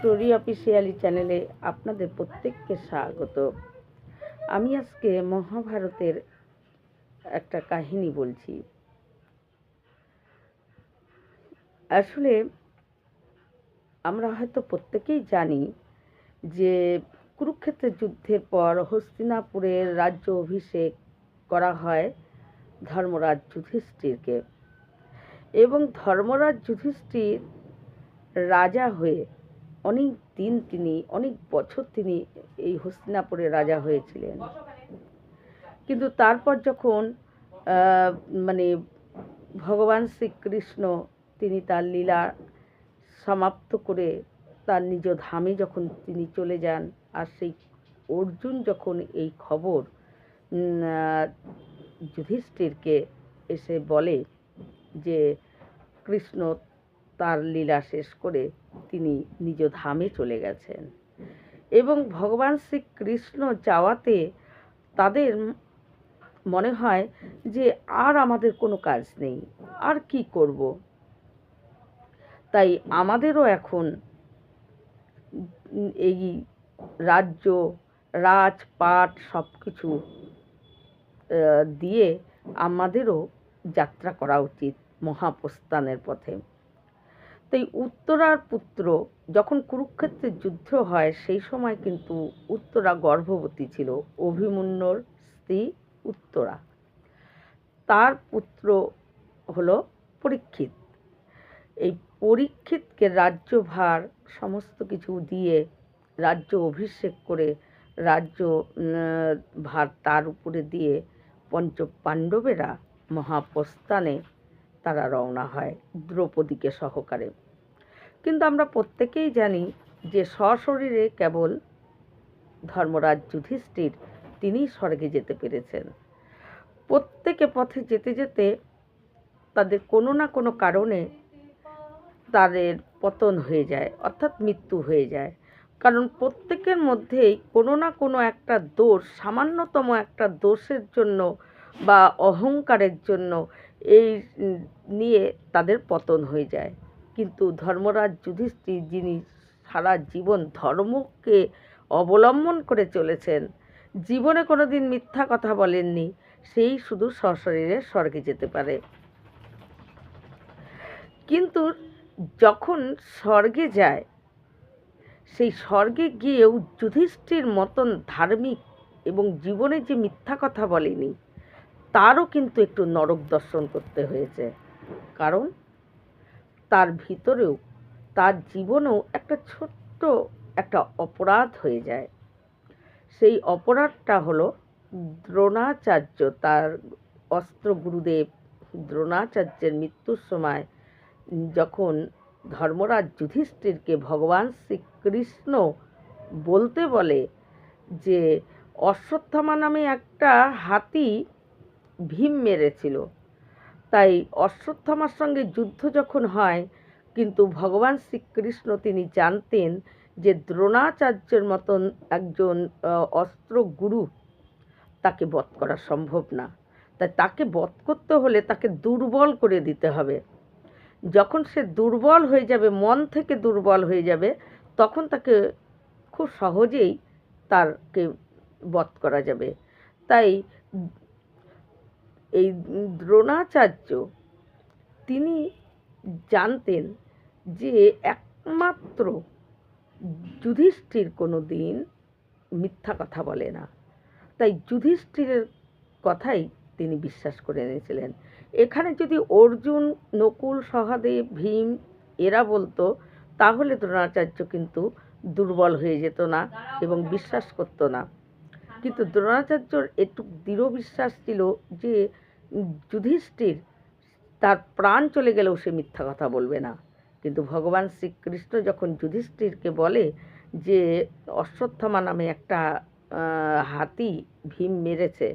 Story officially চ্যানেলে আপনাদের প্রত্যেককে স্বাগত। আমি আজকে মহাভারতের একটা কাহিনী বলছি। আসলে আমরা হয়তো প্রত্যেকেই জানি যে কুরুক্ষেত্রের যুদ্ধের পর হস্তিনাপুরের রাজ্য অভিষেক করা হয় ধর্মরাজ যুধিষ্ঠিরকে। এবং ধর্মরাজ যুধিষ্ঠির রাজা হয়ে অনেক দিন তিনি, অনেক বছর তিনি এই হস্তিনাপুরে রাজা হয়েছিলেন। কিন্তু তারপর যখন মানে ভগবান শ্রীকৃষ্ণ তিনি তার লীলা সমাপ্ত করে তার নিজ ধামে যখন তিনি চলে যান, আর সেই অর্জুন যখন এই খবর যুধিষ্ঠিরকে এসে বলে যে, কৃষ্ণ তার লীলা শেষ করে তিনি নিজ ধামে চলে গেছেন। এবং ভগবান শ্রীকৃষ্ণ যাওয়াতে তাদের মনে হয় যে আর আমাদের কোনো কাজ নেই, আর কি করব? তাই আমাদেরও এখন এই রাজ্য, রাজপাট সব কিছু দিয়ে আমাদেরও যাত্রা করা উচিত মহাপ্রস্থানের পথে। তাই উত্তরার পুত্র যখন কুরুক্ষেত্রের যুদ্ধ হয়, সেই সময় কিন্তু উত্তরা গর্ভবতী ছিল। অভিমন্যুর স্ত্রী উত্তরা। তার পুত্র হলো পরীক্ষিত। এই পরীক্ষিতকে রাজ্যভার সমস্ত কিছু দিয়ে রাজ্য অভিষেক করে রাজ্য ভার তার উপরে দিয়ে পঞ্চ পাণ্ডবেরা মহাপ্রস্থানে তারা রওনা হয় দ্রৌপদীকে সহকারে। কিন্তু আমরা প্রত্যেকেই জানি যে সশরীরে কেবল ধর্মরাজ যুধিষ্ঠির তিনি স্বর্গে যেতে পেরেছেন। প্রত্যেকে পথে যেতে যেতে তাদের কোনো না কোনো কারণে তাদের পতন হয়ে যায়, অর্থাৎ মৃত্যু হয়ে যায়। কারণ প্রত্যেকের মধ্যেই কোনো না কোনো একটা দোষ, সামান্যতম একটা দোষের জন্য বা অহংকারের জন্য এই নিয়ে তাদের পতন হয়ে যায়। কিন্তু ধর্মরাজ যুধিষ্ঠির যিনি সারা জীবন ধর্মকে অবলম্বন করে চলেছেন, জীবনে কোনো দিন মিথ্যা কথা বলেননি, সেই শুধু সশরীরে স্বর্গে যেতে পারে। কিন্তু যখন স্বর্গে যায়, সেই স্বর্গে গিয়েও যুধিষ্ঠির মতন ধার্মিক এবং জীবনে যে মিথ্যা কথা বলেনি তারও কিন্তু একটু নরক দর্শন করতে হয়েছে। কারণ তার ভিতরেও, তার জীবনেও একটা ছোট্ট একটা অপরাধ হয়ে যায়। সেই অপরাধটা হলো দ্রোণাচার্য, তার অস্ত্র গুরুদেব দ্রোণাচার্যের মৃত্যুর সময় যখন ধর্মরাজ যুধিষ্ঠিরকে ভগবান শ্রীকৃষ্ণ বলতে বলে যে, অশ্বত্থামা নামে একটা হাতি ভীম মেরেছিল। তাই অশ্বত্থামার সঙ্গে যুদ্ধ যখন হয়, কিন্তু ভগবান শ্রীকৃষ্ণ তিনি জানতেন যে দ্রোণাচার্যের মতন একজন অস্ত্র গুরু তাকে বধ করা সম্ভব না। তাই তাকে বধ করতে হলে তাকে দুর্বল করে দিতে হবে। যখন সে দুর্বল হয়ে যাবে, মন থেকে দুর্বল হয়ে যাবে, তখন তাকে খুব সহজেই তারকে বধ করা যাবে। তাই এই দ্রোণাচার্য, তিনি জানতেন যে একমাত্র যুধিষ্ঠির কোনো দিন মিথ্যা কথা বলে না। তাই যুধিষ্ঠিরের কথাই তিনি বিশ্বাস করে নিয়েছিলেন এখানে যদি অর্জুন, নকুল, সহদেব, ভীম এরা বলতো, তাহলে দ্রোণাচার্য কিন্তু দুর্বল হয়ে যেত না এবং বিশ্বাস করতো না। কিন্তু দ্রোণাচার্যর একটু দৃঢ় বিশ্বাস ছিল যে যুধিষ্ঠির তার প্রাণ চলে গেলেও সে মিথ্যা কথা বলবে না। কিন্তু ভগবান শ্রীকৃষ্ণ যখন যুধিষ্ঠিরকে বলে যে অশ্বত্থামা নামে একটা হাতি ভীম মেরেছে,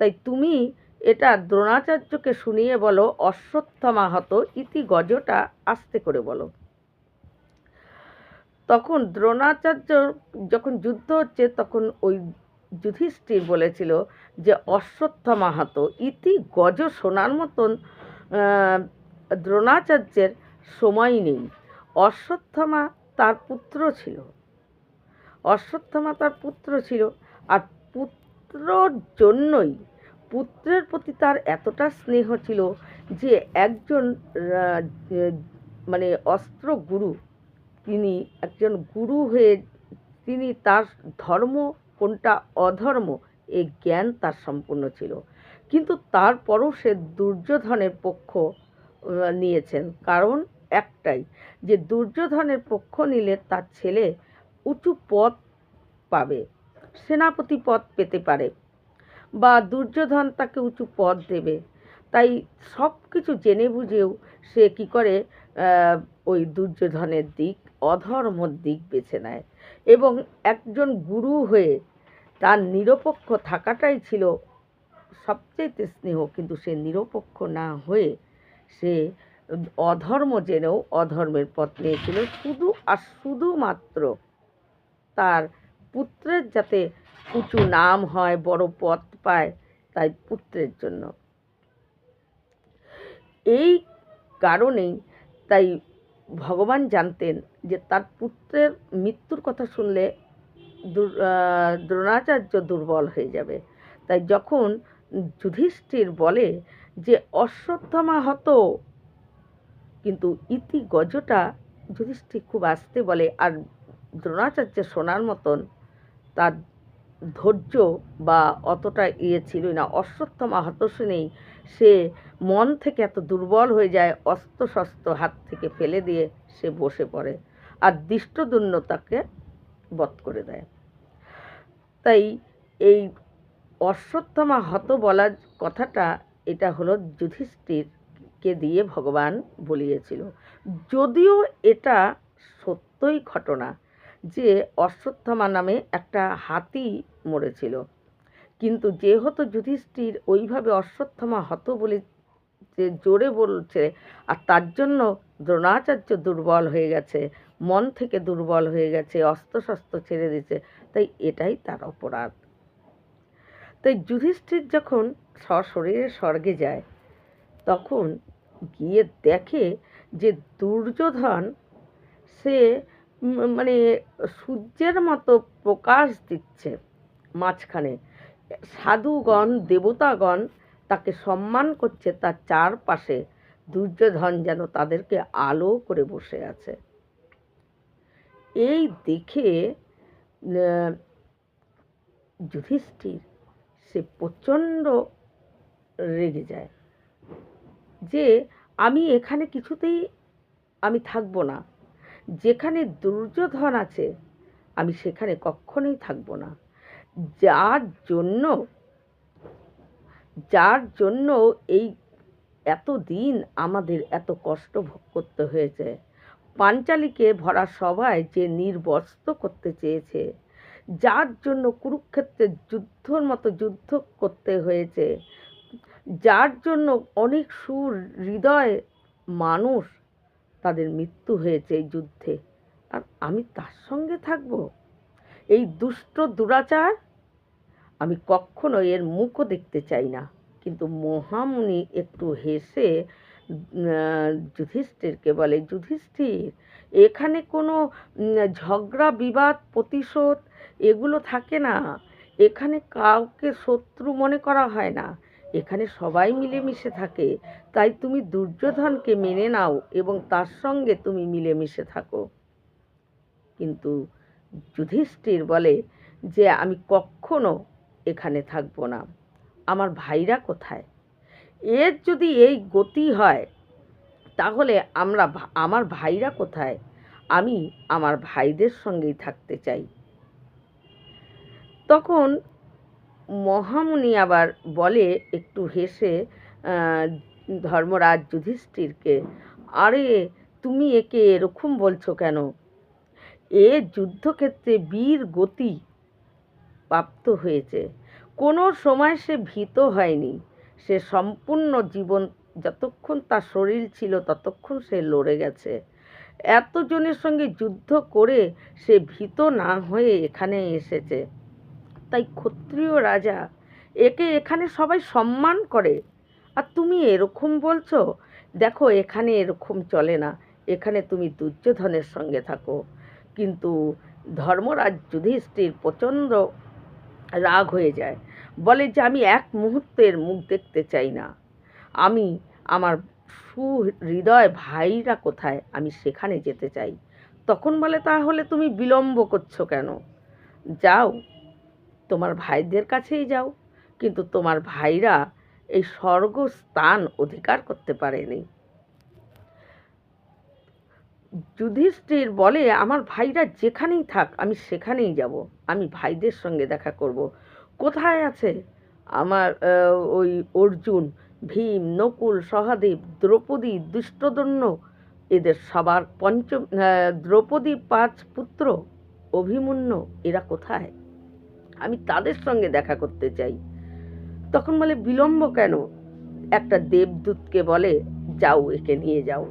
তাই তুমি এটা দ্রোণাচার্যকে শুনিয়ে বলো, অশ্বত্থামা হত ইতি গজটা আস্তে করে বলো। তখন দ্রোণাচার্য যখন যুদ্ধ হচ্ছে, তখন ওই যুধিষ্ঠির বলেছিল যে অশ্বত্থামা হত ইতি গজ শোনার মতন দ্রোণাচার্যের সময় নেই। অশ্বত্থামা তার পুত্র ছিল। অশ্বত্থামা তার পুত্র ছিল। আর পুত্রর জন্যই, পুত্রের প্রতি তার এতটা স্নেহ ছিল যে, একজন মানে অস্ত্র গুরু, তিনি একজন গুরু হয়ে তিনি তার ধর্ম কোনটা অধর্ম এই জ্ঞান তার সম্পূর্ণ ছিল। কিন্তু তারপরও সে দুর্যোধনের পক্ষ নিয়েছেন। কারণ একটাই, যে দুর্যোধনের পক্ষ নিলে তার ছেলে উঁচু পদ পাবে, সেনাপতি পদ পেতে পারে বা দুর্যোধন তাকে উঁচু পদ দেবে। তাই সব কিছু জেনে বুঝেও সে কি করে ওই দুর্যোধনের দিক, অধর্মর দিক বেছে নেয়। এবং একজন গুরু হয়ে তার নিরপেক্ষ থাকাটাই ছিল সবচেয়ে স্নেহ। কিন্তু সে নিরপেক্ষ না হয়ে সে অধর্ম জেনেও অধর্মের পথ নিয়েছিল। শুধু আর শুধুমাত্র তার পুত্রের যাতে উঁচু নাম হয়, বড় পথ পায় তাই পুত্রের জন্য। এই কারণেই তাই ভগবান জানতেন যে তার পুত্রের মৃত্যুর কথা শুনলে দ্রোণাচার্য দুর্বল হয়ে যাবে। তাই যখন যুধিষ্ঠির বলে যে অশ্বত্থমা হত, কিন্তু ইতি গজটা যুধিষ্ঠির খুব আস্তে বলে, আর দ্রোণাচার্য শোনার মতন, তার ধৈর্য বা অতটা ইয়ে ছিল না। অশ্বত্থামা শুনেই সে মন থেকে এত দুর্বল হয়ে যায়, অস্ত্র শস্ত্র হাত থেকে ফেলে দিয়ে সে বসে পড়ে আর দৃষ্টদুন্য তাকে বধ করে দেয়। তাই এই অশ্বত্থামা হত বলার কথাটা, এটা হলো যুধিষ্ঠিরকে দিয়ে ভগবান বলিয়েছিল। যদিও এটা সত্যই ঘটনা যে অশ্বত্থামা নামে একটা হাতি মরেছিল। কিন্তু যেহেতু যুধিষ্ঠির ওইভাবে অশ্বত্থামা হত বলে যে জোরে বলছে, আর তার জন্য দ্রোণাচার্য দুর্বল হয়ে গেছে, মন থেকে দুর্বল হয়ে গেছে, অস্ত্রশস্ত্র ছেড়ে দিয়েছে, তাই এটাই তার অপরাধ। তাই যুধিষ্ঠির যখন সশরীরে স্বর্গে যায়, তখন গিয়ে দেখে যে দুর্যোধন সে মানে সূর্যের মতো প্রকাশ দিচ্ছে মাঝখানে। সাধুগণ, দেবতাগণ তাকে সম্মান করছে, তার চারপাশে দুর্যোধন যেন তাদেরকে আলো করে বসে আছে। এই দেখে যুধিষ্ঠির সে প্রচণ্ড রেগে যায় যে, আমি এখানে কিছুতেই আমি থাকব না। যেখানে দুর্যোধন আছে, আমি সেখানে কখনোই থাকব না। যার জন্য যার জন্য এই এত দিন আমাদের এত কষ্ট ভোগ করতে হয়েছে। পাঞ্চালীকে ভরা সভায় যে নির্বস্ত করতে চেয়েছে, যার জন্য কুরুক্ষেত্রের যুদ্ধর মতো যুদ্ধ করতে হয়েছে, যার জন্য অনেক সুর হৃদয় মানুষ তাদের মৃত্যু হয়েছে এই যুদ্ধে। আর আমি তার সঙ্গে থাকব? এই দুষ্ট দুরাচার? আমি কখনো এর মুখও দেখতে চাই না। কিন্তু মহামুনি একটু হেসে যুধিষ্ঠিরকে বলে, যুধিষ্ঠির, এখানে কোনো ঝগড়া, বিবাদ, প্রতিশোধ এগুলো থাকে না। এখানে কাউকে শত্রু মনে করা হয় না। এখানে সবাই মিলেমিশে থাকে। তাই তুমি দুর্যোধনকে মেনে নাও এবং তার সঙ্গে তুমি মিলেমিশে থাকো। কিন্তু যুধিষ্ঠির বলে যে, আমি কখনো এখানে থাকব না। আমার ভাইরা কোথায়? এর যদি এই গতি হয়, তাহলে আমরা আমার ভাইরা কোথায়? আমি আমার ভাইদের সঙ্গেই থাকতে চাই। তখন মহামুনি আবার বলে একটু হেসে ধর্মরাজ যুধিষ্ঠিরকে, আরে, তুমি একে এরকম বলছো কেন? এ যুদ্ধক্ষেত্রে বীর গতি প্রাপ্ত হয়েছে। কোনো সময় সে ভীত হয়নি। সে সম্পূর্ণ জীবন, যতক্ষণ তার শরীর ছিল ততক্ষণ সে লড়ে গেছে। এতজনের সঙ্গে যুদ্ধ করে সে ভীত না হয়ে এখানে এসেছে। তাই ক্ষত্রিয় রাজা একে এখানে সবাই সম্মান করে। আর তুমি এরকম বলছো? দেখো, এখানে এরকম চলে না। এখানে তুমি দুর্যোধনের সঙ্গে থাকো। কিন্তু ধর্মরাজ যুধিষ্ঠির প্রচণ্ড রাগ হয়ে যায়। বলে যে, আমি এক মুহূর্তের মুখ দেখতে চাই না। আমি আমার সুহৃদয় ভাইরা কোথায়? আমি সেখানে যেতে চাই। তখন বলে, তাহলে তুমি বিলম্ব করছ কেন? যাও তোমার ভাইদের কাছেই যাও। কিন্তু তোমার ভাইরা এই স্বর্গস্থান অধিকার করতে পারেনি। যুধিষ্ঠির বলে, আমার ভাইরা যেখানেই থাক, আমি সেখানেই যাব। আমি ভাইদের সঙ্গে দেখা করব। কোথায় আছে আমার ওই অর্জুন, ভীম, নকুল, সহাদেব, দ্রৌপদী দুষ্টদন্য এদের সবার পঞ্চম দ্রৌপদী পাঁচ পুত্র, অভিমন্যু, এরা কোথায়? আমি তাদের সঙ্গে দেখা করতে চাই। তখন বলে, বিলম্ব কেন? একটা দেবদূতকে বলে, যাও একে নিয়ে যাও।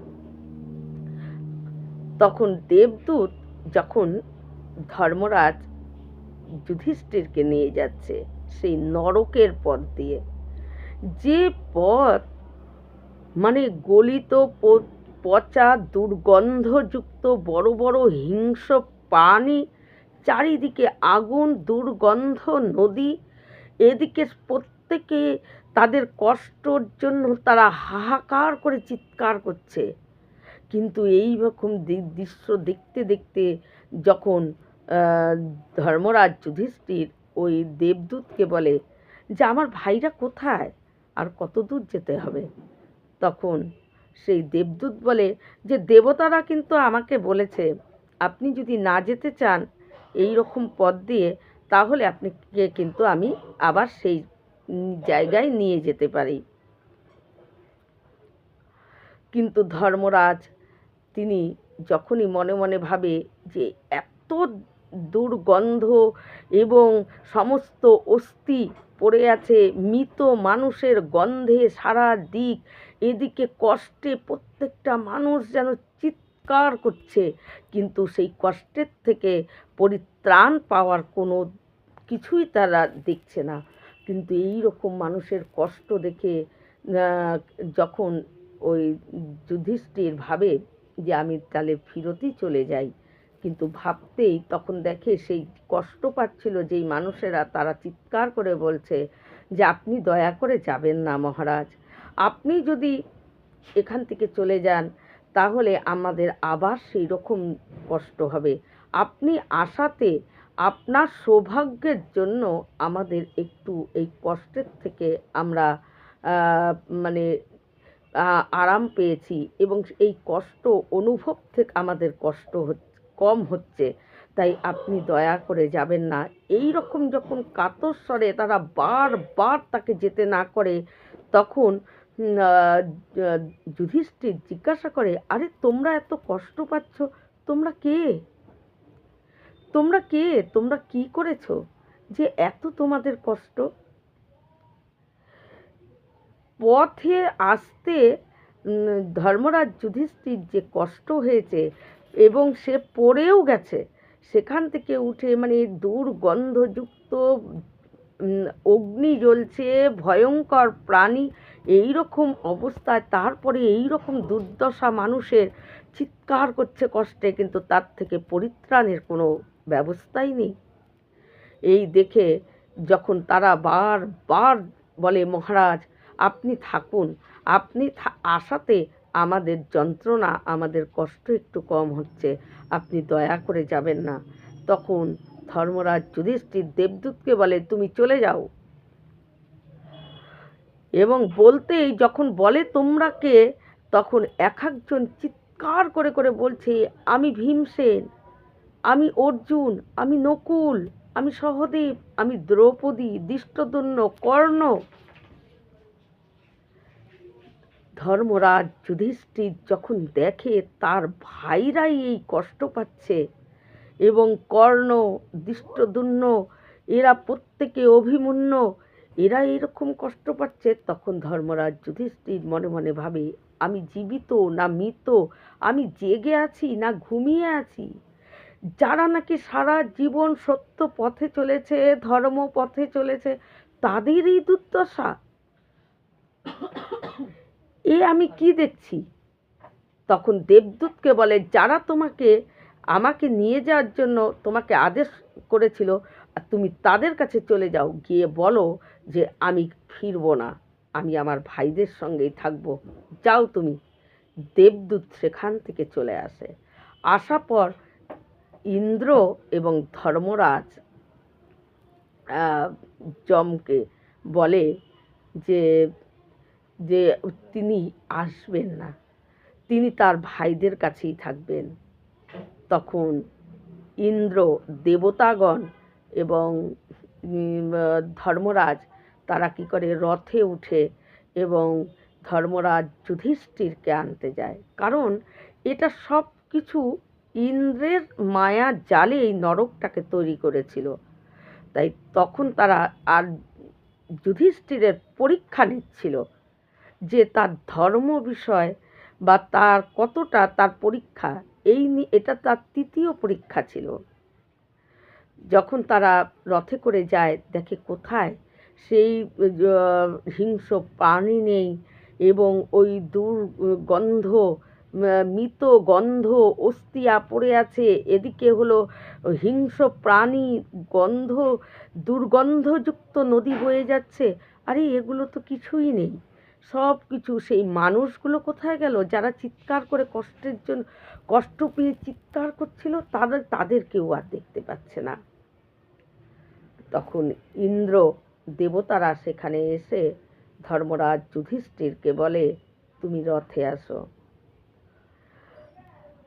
তখন দেবদূত যখন ধর্মরাজ যুধিষ্ঠিরকে নিয়ে যাচ্ছে, সেই নরকের পথ দিয়ে, যে পথ মানে গলিত পচা দুর্গন্ধযুক্ত বড় বড় হিংস্র প্রাণী চারিদিকে আগুন, দুর্গন্ধ, নদী। এদিকে প্রত্যেকে তাদের কষ্টর জন্য তারা হাহাকার করে চিৎকার করছে। কিন্তু এই রকম দৃশ্য দেখতে দেখতে যখন ধর্মরাজ যুধিষ্ঠির ওই দেবদূতকে বলে যে, আমার ভাইরা কোথায়? আর কত দূর যেতে হবে? তখন সেই দেবদূত বলে যে, দেবতারা কিন্তু আমাকে বলেছে, আপনি যদি না যেতে চান এই রকম পথ দিয়ে, তাহলে আপনাকে কিন্তু আমি আবার সেই জায়গায় নিয়ে যেতে পারি। কিন্তু ধর্মরাজ, তিনি যখনই মনে মনে ভাবে যে এত দুর্গন্ধ এবং সমস্ত অস্থি পড়ে আছে, মৃত মানুষের গন্ধে সারা দিক, এদিকে কষ্টে প্রত্যেকটা মানুষ যেন চিৎকার করছে, কিন্তু সেই কষ্টের থেকে পরিত্রাণ পাওয়ার কোনো কিছুই তারা দেখছে না। কিন্তু এই রকম মানুষের কষ্ট দেখে যখন ওই যুধিষ্ঠির ভাবে যে আমি তাহলে ফিরতই চলে যাই, কিন্তু ভাবতেই তখন দেখে সেই কষ্ট পাচ্ছিল যেই মানুষেরা, তারা চিৎকার করে বলছে যে, আপনি দয়া করে যাবেন না মহারাজ। আপনি যদি এখান থেকে চলে যান তাহলে আমাদের আবার সেই রকম কষ্ট হবে। আপনি আশাতে আপনার সৌভাগ্যের জন্য আমাদের একটু এই কষ্টের থেকে আমরা মানে আরাম পেয়েছি এবং এই কষ্ট অনুভব থেকে আমাদের কষ্ট কম হচ্ছে। তাই আপনি দয়া করে যাবেন না। এই রকম যখন কাতর স্বরে তারা বারবার তাকে যেতে না করে, তখন যুধিষ্ঠির জিজ্ঞাসা করে, আরে, তোমরা এত কষ্ট পাচ্ছ, তোমরা কে? তোমরা কে? তোমরা কি করেছ যে এত তোমাদের কষ্ট? পথে আসতে ধর্মরাজ যুধিষ্ঠির যে কষ্ট হয়েছে এবং সে পড়েও গেছে, সেখান থেকে উঠে মানে দুর্গন্ধযুক্ত অগ্নি জ্বলছে, ভয়ঙ্কর প্রাণী এই রকম অবস্থায়, তারপরে এই রকম দুর্দশা মানুষের চিৎকার করছে কষ্টে, কিন্তু তার থেকে পরিত্রাণের কোনো ব্যবস্থাই নেই। এই দেখে যখন তারা বারবার বলে, মহারাজ, আপনি থাকুন, আপনি আসাতে আমাদের যন্ত্রণা, আমাদের কষ্ট একটু কম হচ্ছে, আপনি দয়া করে যাবেন না। তখন ধর্মরাজ যুধিষ্ঠির দেবদূতকে বলে, তুমি চলে যাও। এবং বলতেই যখন বলে তোমরা কে তখন এক একজন চিৎকার করে করে বলছে, আমি ভীমসেন, আমি অর্জুন, আমি নকুল, আমি সহদেব, আমি দ্রৌপদী দৃষ্টদন্য কর্ণ। ধর্মরাজ যুধিষ্ঠির যখন দেখে, তার ভাইরাই এই কষ্ট পাচ্ছে এবং কর্ণ দৃষ্টদুন্ন এরা প্রত্যেকে অভিমন্য এরা এরকম কষ্ট পাচ্ছে, তখন ধর্মরাজ যুধিষ্ঠির মনে মনে ভাবে, আমি জীবিত না মৃত, আমি জেগে আছি না ঘুমিয়ে আছি? যারা নাকি সারা জীবন সত্য পথে চলেছে, ধর্ম পথে চলেছে তাদেরই দুর্দশা? এ আমি কি দেখছি? তখন দেবদূতকে বলে, যারা তোমাকে আমাকে নিয়ে যাওয়ার জন্য তোমাকে আদেশ করেছিল, আর তুমি তাদের কাছে চলে যাও, গিয়ে বলো যে আমি ফিরবো না। আমি আমার ভাইদের সঙ্গেই থাকব। যাও তুমি। দেবদূত সেখান থেকে চলে আসে। আসার পর ইন্দ্র এবং ধর্মরাজ যমকে বলে যে যে তিনি আসবেন না। তিনি তার ভাইদের কাছেই থাকবেন। তখন ইন্দ্র দেবতাগণ এবং ধর্মরাজ তারা কি করে রথে উঠে এবং ধর্মরাজ যুধিষ্ঠিরকে আনতে যায়। কারণ এটা সব কিছু ইন্দ্রের মায়া জালে এই নরকটাকে তৈরি করেছিল। তাই তখন তারা আর যুধিষ্ঠিরের পরীক্ষা নিচ্ছিল যে তার ধর্ম বিষয় বা তার কতটা তার পরীক্ষা এই এটা তার তৃতীয় পরীক্ষা ছিল। যখন তারা রথে করে যায়, দেখে কোথায়? সেই হিংস্র প্রাণী নেই এবং ওই দুর্গন্ধ মৃত গন্ধ অস্তিয়া পড়ে আছে। এদিকে হলো হিংস্র প্রাণী, গন্ধ, দুর্গন্ধযুক্ত নদী বয়ে যাচ্ছে। আরে, এগুলো তো কিছুই নেই। সব কিছু সেই মানুষগুলো কোথায় গেল? যারা চিৎকার করে কষ্টের জন্য, কষ্ট পেয়ে চিৎকার করছিল, তাদের তাদের কেউ আর দেখতে পাচ্ছে না। তখন ইন্দ্র দেবতারা সেখানে এসে ধর্মরাজ যুধিষ্ঠিরকে বলে, তুমি রথে আসো।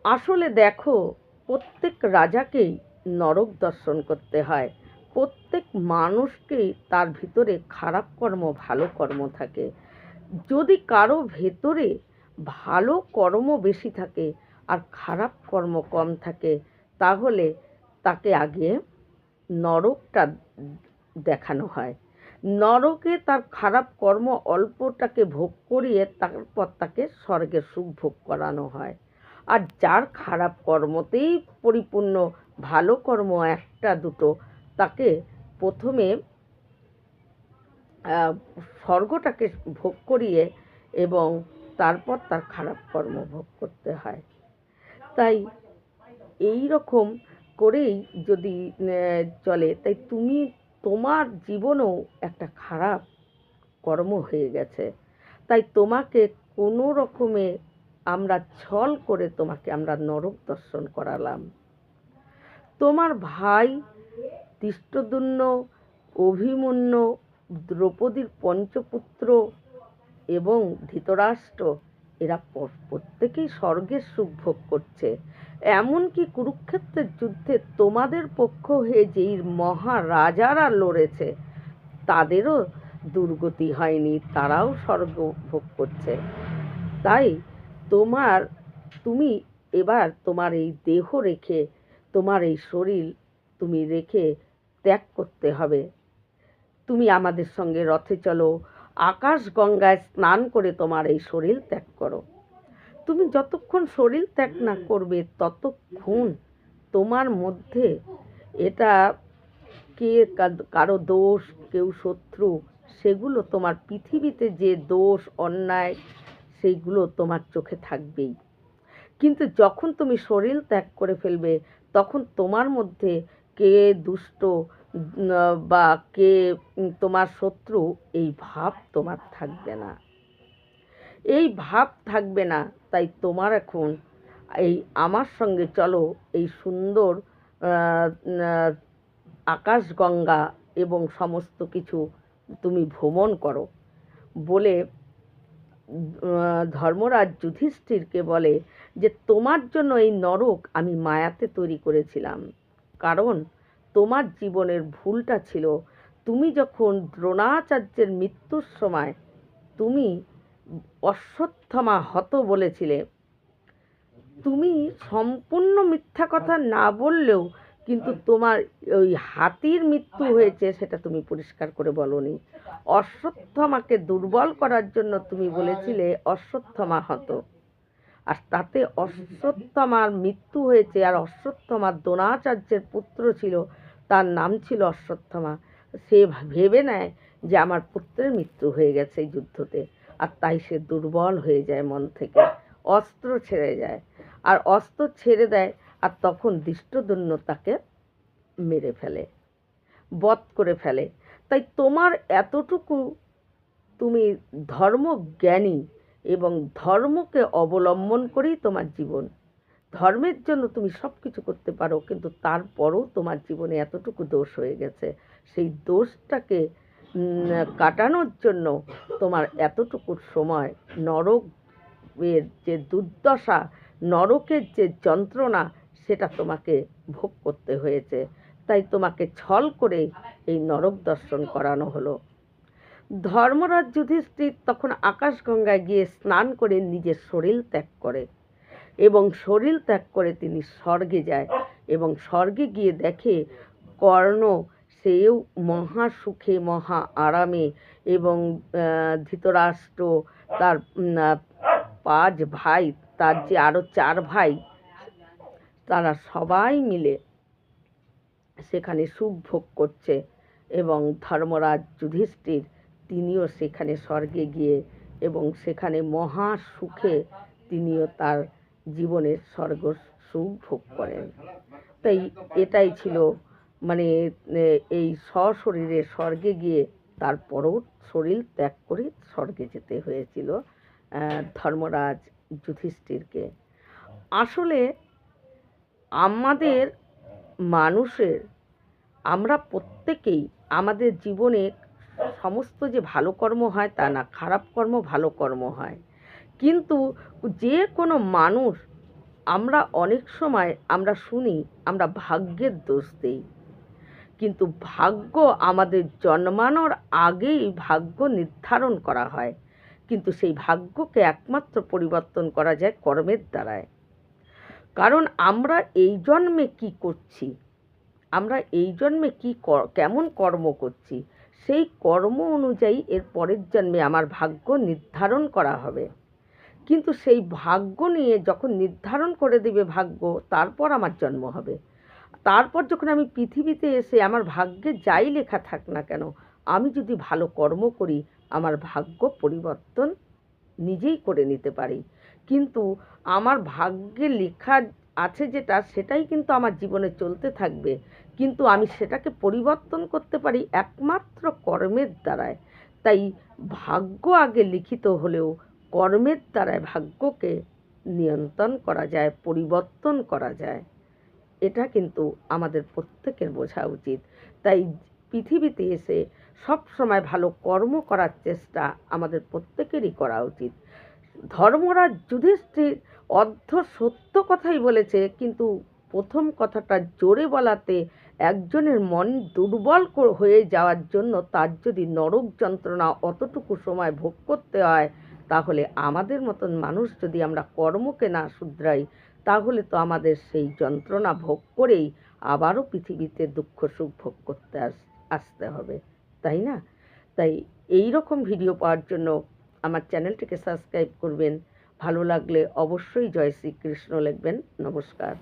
আসলে দেখো, প্রত্যেক রাজাকেই নরক দর্শন করতে হয়। প্রত্যেক মানুষকেই তার ভিতরে খারাপ কর্ম, ভালো কর্ম থাকে। যদি কারও ভেতরে ভালো কর্ম বেশি থাকে আর খারাপ কর্ম কম থাকে, তাহলে তাকে আগে নরকটা দেখানো হয়। নরকে তার খারাপ কর্ম অল্পটাকে ভোগ করিয়ে তারপর তাকে স্বর্গের সুখ ভোগ করানো হয়। আর যার খারাপ কর্মতেই পরিপূর্ণ, ভালো কর্ম একটা দুটো, তাকে প্রথমে স্বর্গটাকে ভোগ করিয়ে এবং তারপর তার খারাপ কর্ম ভোগ করতে হয়। তাই এই রকম করেই যদি চলে, তাই তুমি, তোমার জীবনও একটা খারাপ কর্ম হয়ে গেছে। তাই তোমাকে কোনো রকমে আমরা ছল করে তোমাকে আমরা নরক দর্শন করালাম। তোমার ভাই দৃষ্টদুম্ন অভিমন্যু দ্রৌপদীর পঞ্চপুত্র এবং ধৃতরাষ্ট্র, এরা প্রত্যেকেই স্বর্গের সুখ ভোগ করছে। এমনকি কুরুক্ষেত্রের যুদ্ধে তোমাদের পক্ষ হয়ে যেই মহারাজারা লড়েছে, তাদেরও দুর্গতি হয়নি, তারাও স্বর্গ ভোগ করছে। তাই তোমার, তুমি এবার তোমার এই দেহ রেখে, তোমার এই শরীর তুমি রেখে ত্যাগ করতে হবে। তুমি আমাদের সঙ্গে রথে চলো, আকাশ গঙ্গায় স্নান করে তোমার এই শরীর ত্যাগ করো। তুমি যতক্ষণ শরীর ত্যাগ না করবে, ততক্ষণ তোমার মধ্যে এটা কে কারও দোষ, কেউ শত্রু, সেগুলো তোমার পৃথিবীতে যে দোষ, অন্যায়, সেইগুলো তোমার চোখে থাকবেই। কিন্তু যখন তুমি শরীর ত্যাগ করে ফেলবে, তখন তোমার মধ্যে কে দুষ্ট বা কে তোমার শত্রু, এই ভাব তোমার থাকবে না। এই ভাব থাকবে না, তাই তোমার এখন এই আমার সঙ্গে চলো, এই সুন্দর আকাশগঙ্গা এবং সমস্ত কিছু তুমি ভ্রমণ করো বলে ধর্মরাজ যুধিষ্ঠিরকে বলে যে, তোমার জন্য এই নরক আমি মায়াতে তৈরি করেছিলাম। কারণ তোমার জীবনের ভুলটা ছিল। তুমি যখন দ্রোণাচার্যের মৃত্যুর সময় তুমি অশ্বত্থমা হত বলেছিলে, তুমি সম্পূর্ণ মিথ্যা কথা না বললেও কিন্তু তোমার ওই হাতির মৃত্যু হয়েছে সেটা তুমি পরিষ্কার করে বলনি। অশ্বত্থমাকে দুর্বল করার জন্য তুমি বলেছিলে অশ্বত্থমা হত। আর তাতে অশ্বত্থমার মৃত্যু হয়েছে আর অশ্বত্থমা দ্রোণাচার্যের পুত্র ছিল তার নাম ছিল অশ্বত্থমা। সে ভেবে নেয় যে আমার পুত্রের মৃত্যু হয়ে গেছে এই যুদ্ধতে, আর তাই সে দুর্বল হয়ে যায় মন থেকে, অস্ত্র ছেড়ে যায়। আর অস্ত্র ছেড়ে দেয়, আর তখন দৃষ্টদন্য তাকে মেরে ফেলে, বধ করে ফেলে। তাই তোমার এতটুকু তুমি ধর্মজ্ঞানী এবং ধর্মকে অবলম্বন করেই তোমার জীবন। ধর্মের জন্য তুমি সব কিছু করতে পারো, কিন্তু তারপরও তোমার জীবনে এতটুকু দোষ হয়ে গেছে। সেই দোষটাকে কাটানোর জন্য তোমার এতটুকু সময় নরক এর যে দুর্দশা, নরকের যে যন্ত্রণা, সেটা তোমাকে ভোগ করতে হয়েছে। তাই তোমাকে ছল করে এই নরক দর্শন করানো হলো। ধর্মরাজ যুধিষ্ঠির তখন আকাশগঙ্গায় গিয়ে স্নান করে নিজের শরীর ত্যাগ করে। এবং শরীর ত্যাগ করে তিনি স্বর্গে যায় এবং স্বর্গে গিয়ে দেখে কর্ণ সেও মহা সুখে, মহা আরামে এবং ধৃতরাষ্ট্র তার পাঁচ ভাই, তার যে আরও চার ভাই, তারা সবাই মিলে সেখানে সুখ ভোগ করছে এবং ধর্মরাজ যুধিষ্ঠির তিনিও সেখানে স্বর্গে গিয়ে এবং সেখানে মহা সুখে তিনিও তার জীবনের স্বর্গ সুখ ভোগ করেন। তাই এটাই ছিল মানে এই সশরীরে স্বর্গে গিয়ে তারপরও শরীর ত্যাগ করে স্বর্গে যেতে হয়েছিল ধর্মরাজ যুধিষ্ঠিরকে। আসলে আমাদের মানুষের, আমরা প্রত্যেকেই আমাদের জীবনে সমস্ত যে ভালো কর্ম হয় তা না, খারাপ কর্ম ভালো কর্ম হয়। কিন্তু যে কোনো মানুষ আমরা অনেক সময় আমরা শুনি, আমরা ভাগ্যের দোষ দিই। কিন্তু ভাগ্য আমাদের জন্মানোর আগেই ভাগ্য নির্ধারণ করা হয়। কিন্তু সেই ভাগ্যকে একমাত্র পরিবর্তন করা যায় কর্মের দ্বারায়। কারণ আমরা এই জন্মে কি করছি? আমরা এই জন্মে কি কেমন কর্ম করছি? সেই কর্ম অনুযায়ী এর পরের জন্মে আমার ভাগ্য নির্ধারণ করা হবে। কিন্তু সেই ভাগ্য নিয়ে যখন নির্ধারণ করে দিবে ভাগ্য, তারপর আমার জন্ম হবে। তারপর যখন আমি পৃথিবীতে এসে আমার ভাগ্যে যাই লেখা থাক না কেন, আমি যদি ভালো কর্ম করি, আমার ভাগ্য পরিবর্তন নিজেই করে নিতে পারি। কিন্তু আমার ভাগ্যে লেখা আছে যেটা, সেটাই কিন্তু আমার জীবনে চলতে থাকবে। কিন্তু আমি সেটাকে পরিবর্তন করতে পারি একমাত্র কর্মের দ্বারায়। তাই ভাগ্য আগে লিখিত হলেও কর্মের দ্বারায় ভাগ্যকে নিয়ন্ত্রণ করা যায়, পরিবর্তন করা যায়। এটা কিন্তু আমাদের প্রত্যেকের বোঝা উচিত। তাই পৃথিবীতে এসে সব সময় ভালো কর্ম করার চেষ্টা আমাদের প্রত্যেকেরই করা উচিত। ধর্মরাজ যুধিষ্ঠির অর্ধ সত্য কথাই বলেছে, কিন্তু প্রথম কথাটা জোরে বলাতে একজনের মন দুর্বল হয়ে যাওয়ার জন্য তার যদি নরক যন্ত্রণা অতটুকু সময় ভোগ করতে হয় তাহলে আমাদের মতন মানুষ যদি আমরা কর্মকে না শুধরাই, তাহলে তো আমাদের সেই যন্ত্রণা ভোগ করেই আবারও পৃথিবীতে দুঃখ সুখ ভোগ করতে আস- আসতে হবে, তাই না? তাই এই রকম ভিডিও পাওয়ার জন্য আমার চ্যানেলটিকে সাবস্ক্রাইব করবেন। ভালো লাগলে অবশ্যই জয় শ্রীকৃষ্ণ লিখবেন। নমস্কার।